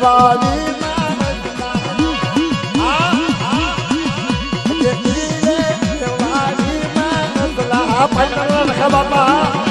વાલી બાપા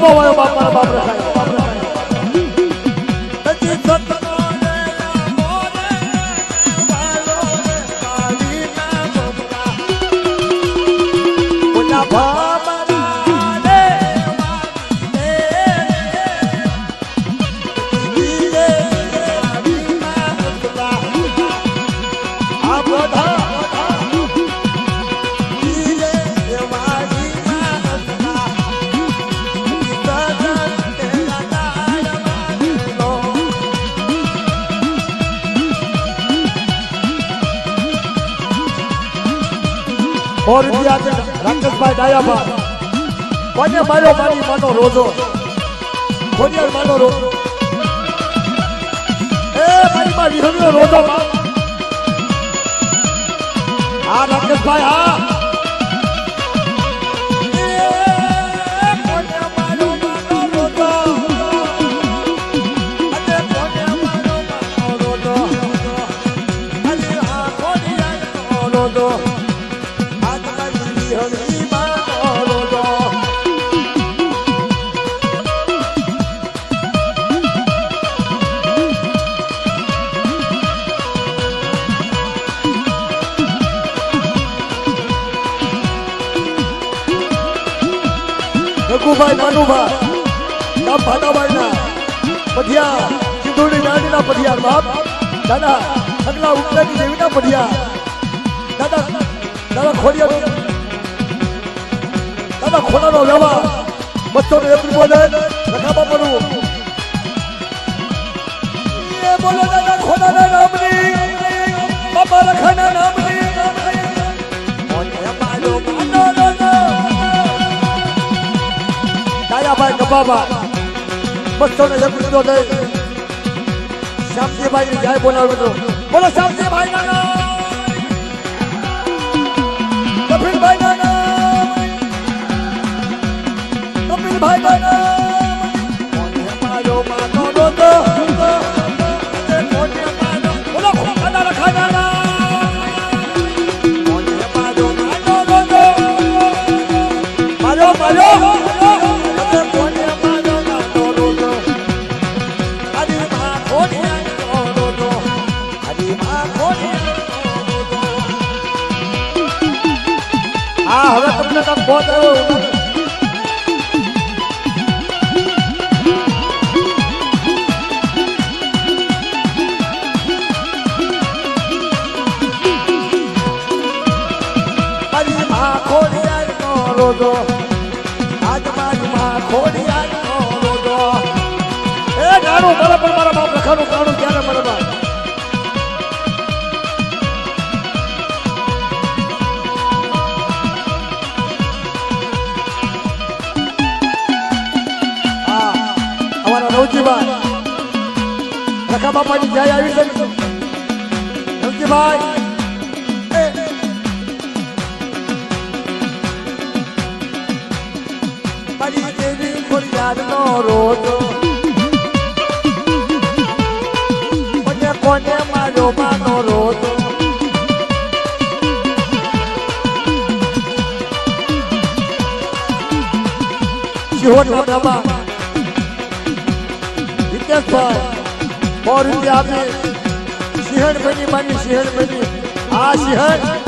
સતનો આબો હોય और ઇન્ડિયા રાકેશભાઈ ડાયાબા કોને માર્યો મારી માનો રોજો ખોડિયાર માનો રોજો એ મારી માં વિહંગનો રોજો આ રાકેશભાઈ હા રઘુભાઈ નાનુભાઈ નામ ભાટાભાઈ ના પઢિયા, સિંધુની ના પઢિયાર બાપ, દાદા અગલા ઉપલાની દેવીના પઢિયા, દાદા દાદા ખોડિયા દાદા ખોડાનો વ્યવહાર, બસો ને એક બોલે રખા પડવું બોલો, દાદા ખોડાના નામની ગબાબા બસો ને દઈ શ્યામજીભાઈ ની જાય બોલાવ્યો બોલો શ્યામજીભાઈ ના નામ કપિલભાઈ કપિલભાઈ હા, હવે તમને કામ બહુ આવ્યો. રોજો. આજ મારી માં ખોડિયાર નો રોજો. એ જાણું બરાબર મારા બાપ લખાનું નાનું ક્યારે બરાબર અમારા રવજીભાઈ રખા બાપાની જય આવી છે રવજીભાઈ એ મારી દેવી ફરિયાદ નો રોજો કોને કોને મારો માનો રોજો શિહોર નોટામાં હિતેશભાઈ સો રૂપિયા આપી. સિંહણ બની મારી સિંહણ બની. આ સિંહણ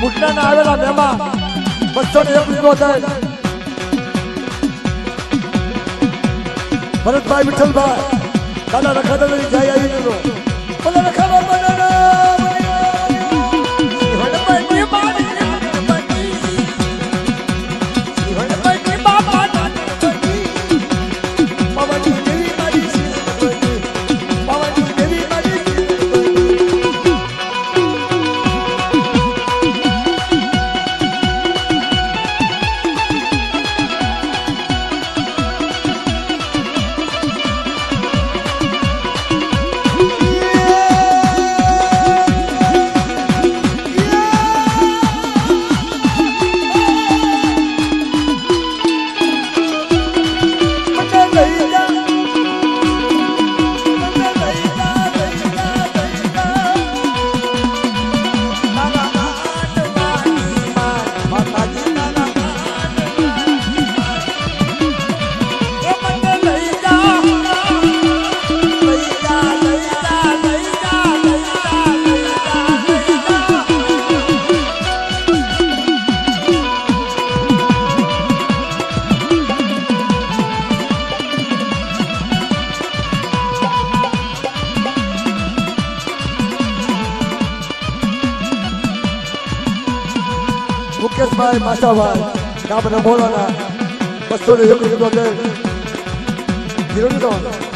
ભૂટના આવેલા મેમાં બસો ને એક રૂપિયો થાય. ભરતભાઈ વિઠ્ઠલભાઈ, દાદા રખાદા જય આવી ગયો. રખાવા ભાઈ માસાભાઈ આપણે બોલાના બસો ને એક રૂપિયા જીરો નહીં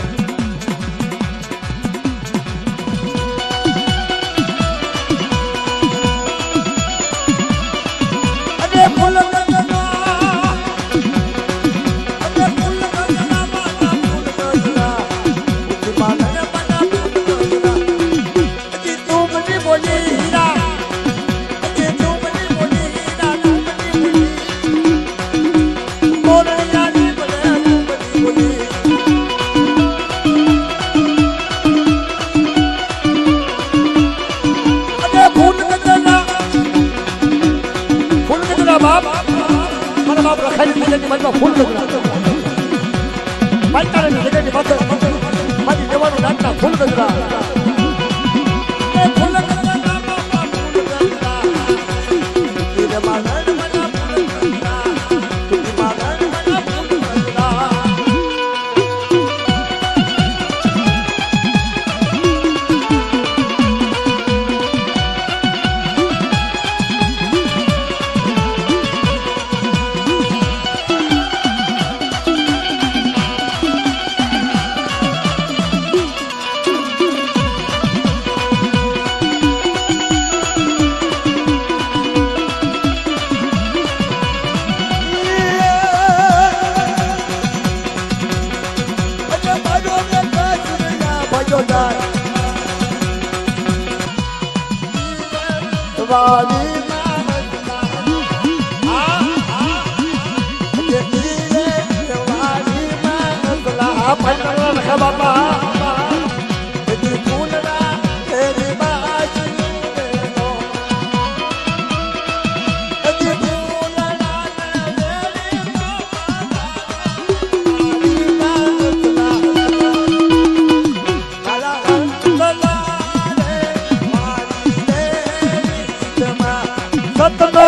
સંતનો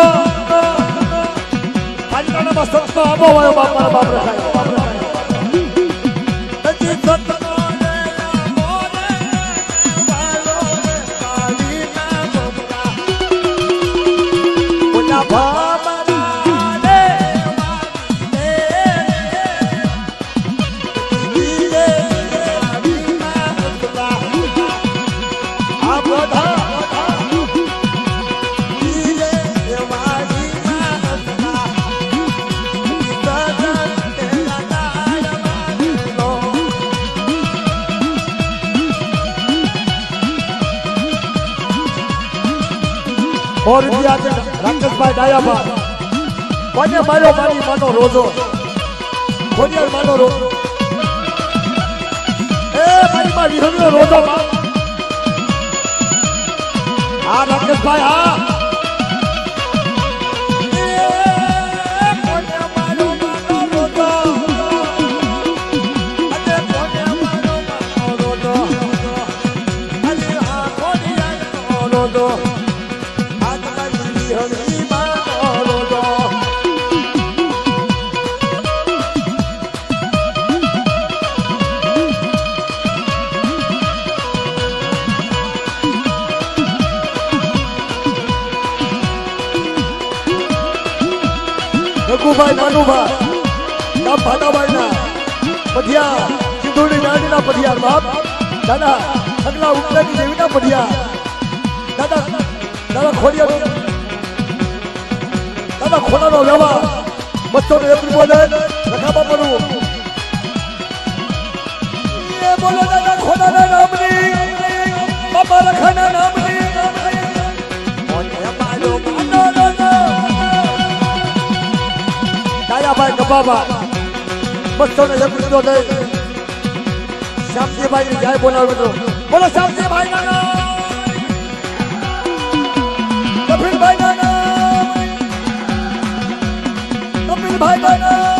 સંતનો મસ્તકનો આબો વાયો બાપા બાપરે સાહેબ સો રૂપિયા છે રાકેશભાઈ ડાયાભા કોને માર્યો મારી માનો રોજો? કોને માનો રોજો? એ મારી માં વિહરનો રોજો આ રાકેશભાઈ, હા. ગામ ભાટાભાઈના પઢિયા સિંધુની દાંડીના પઢિયાર બાપ, દાદા સગલા ઉપલેની દેવીના પઢિયા. દાદા દાદા ખોડિયા, દાદા ખોડાનો વ્યવહાર. બચ્ચો ને એપ્રિલ બોલે રખા બાપાનું એ બોલો દાદા ખોડાના નામની, બાપા રખાના નામની. દાદાભાઈ બચ્ચો ને એપ્રિલ બોલે શ્યામજીભાઈ ની જાય બોલાવે મિત્રો. બોલો શ્યામજીભાઈ ના નામ કપિલભાઈ ના નામ કપિલભાઈ ના